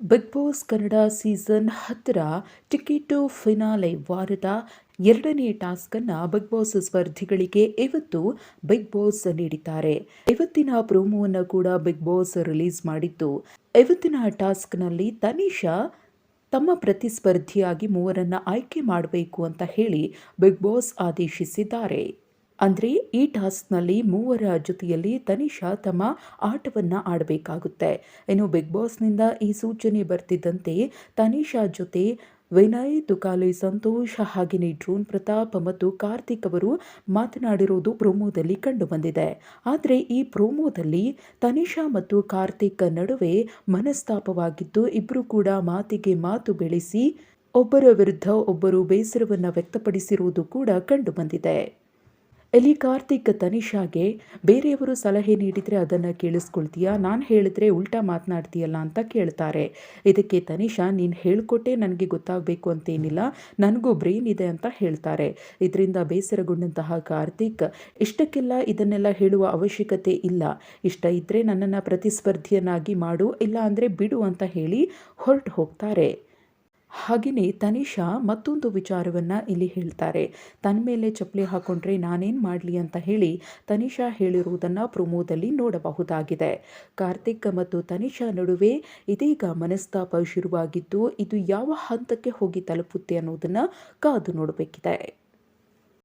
Big boss Kannada season ಹತ್ತರ ticket finale ವಾರದ ಎರಡನೇ ಟಾಸ್ಕನ್ನು ಬಿಗ್ ಬಾಸ್ ಸ್ಪರ್ಧಿಗಳಿಗೆ ಇವತ್ತು ಬಿಗ್ ಬಾಸ್ ನೀಡಿದ್ದಾರೆ. ಇವತ್ತಿನ ಪ್ರೋಮೋವನ್ನು ಕೂಡ ಬಿಗ್ ಬಾಸ್ ರಿಲೀಸ್ ಮಾಡಿದ್ದು ಇವತ್ತಿನ ಟಾಸ್ಕ್ನಲ್ಲಿ ತನಿಷಾ ತಮ್ಮ ಪ್ರತಿಸ್ಪರ್ಧಿಯಾಗಿ ಮೂವರನ್ನು ಆಯ್ಕೆ ಮಾಡಬೇಕು ಅಂತ ಹೇಳಿ ಬಿಗ್ ಬಾಸ್ ಆದೇಶಿಸಿದ್ದಾರೆ. ಅಂದರೆ ಈ ಟಾಸ್ಕ್ನಲ್ಲಿ ಮೂವರ ಜೊತೆಯಲ್ಲಿ ತನಿಷಾ ತಮ್ಮ ಆಟವನ್ನು ಆಡಬೇಕಾಗುತ್ತೆ. ಇನ್ನು ಬಿಗ್ ಬಾಸ್ನಿಂದ ಈ ಸೂಚನೆ ಬರ್ತಿದ್ದಂತೆ ತನಿಷಾ ಜೊತೆ ವಿನಯ್ ದುಕಾಲಿ ಸಂತೋಷ್ ಹಾಗೆಯೇ ಡ್ರೋನ್ ಪ್ರತಾಪ್ ಮತ್ತು ಕಾರ್ತಿಕ್ ಅವರು ಮಾತನಾಡಿರುವುದು ಪ್ರೋಮೋದಲ್ಲಿ ಕಂಡುಬಂದಿದೆ. ಆದರೆ ಈ ಪ್ರೋಮೋದಲ್ಲಿ ತನಿಷಾ ಮತ್ತು ಕಾರ್ತಿಕ್ ನಡುವೆ ಮನಸ್ತಾಪವಾಗಿದ್ದು ಇಬ್ಬರು ಕೂಡ ಮಾತಿಗೆ ಮಾತು ಬೆಳೆಸಿ ಒಬ್ಬರ ವಿರುದ್ಧ ಒಬ್ಬರು ಬೇಸರವನ್ನು ವ್ಯಕ್ತಪಡಿಸಿರುವುದು ಕೂಡ ಕಂಡುಬಂದಿದೆ. ಇಲ್ಲಿ ಕಾರ್ತಿಕ್ ತನಿಷಾಗೆ ಬೇರೆಯವರು ಸಲಹೆ ನೀಡಿದರೆ ಅದನ್ನು ಕೇಳಿಸ್ಕೊಳ್ತೀಯಾ? ನಾನು ಹೇಳಿದ್ರೆ ಉಲ್ಟಾ ಮಾತನಾಡ್ತೀಯಲ್ಲ ಅಂತ ಕೇಳ್ತಾರೆ. ಇದಕ್ಕೆ ತನಿಷಾ, ನೀನು ಹೇಳಿಕೊಟ್ಟೆ ನನಗೆ ಗೊತ್ತಾಗಬೇಕು ಅಂತೇನಿಲ್ಲ, ನನಗೂ ಬ್ರೈನ್ ಇದೆ ಅಂತ ಹೇಳ್ತಾರೆ. ಇದರಿಂದ ಬೇಸರಗೊಂಡಂತಹ ಕಾರ್ತಿಕ್, ಇಷ್ಟಕ್ಕೆಲ್ಲ ಇದನ್ನೆಲ್ಲ ಹೇಳುವ ಅವಶ್ಯಕತೆ ಇಲ್ಲ. ಇಷ್ಟ ಇದ್ದರೆ ನನ್ನನ್ನು ಪ್ರತಿಸ್ಪರ್ಧಿಯನ್ನಾಗಿ ಮಾಡು, ಇಲ್ಲ ಅಂದರೆ ಬಿಡು ಅಂತ ಹೇಳಿ ಹೊರಟು ಹೋಗ್ತಾರೆ. ಹಾಗೆಯೇ ತನಿಷಾ ಮತ್ತೊಂದು ವಿಚಾರವನ್ನು ಇಲ್ಲಿ ಹೇಳ್ತಾರೆ. ತನ್ನ ಮೇಲೆ ಚಪ್ಪಲಿ ಹಾಕೊಂಡ್ರೆ ನಾನೇನು ಮಾಡಲಿ ಅಂತ ಹೇಳಿ ತನಿಷಾ ಹೇಳಿರುವುದನ್ನು ಪ್ರೊಮೋದಲ್ಲಿ ನೋಡಬಹುದಾಗಿದೆ. ಕಾರ್ತಿಕ್ ಮತ್ತು ತನಿಷಾ ನಡುವೆ ಇದೀಗ ಮನಸ್ತಾಪ ಶುರುವಾಗಿದ್ದು, ಇದು ಯಾವ ಹಂತಕ್ಕೆ ಹೋಗಿ ತಲುಪುತ್ತೆ ಅನ್ನೋದನ್ನು ಕಾದು ನೋಡಬೇಕಿದೆ.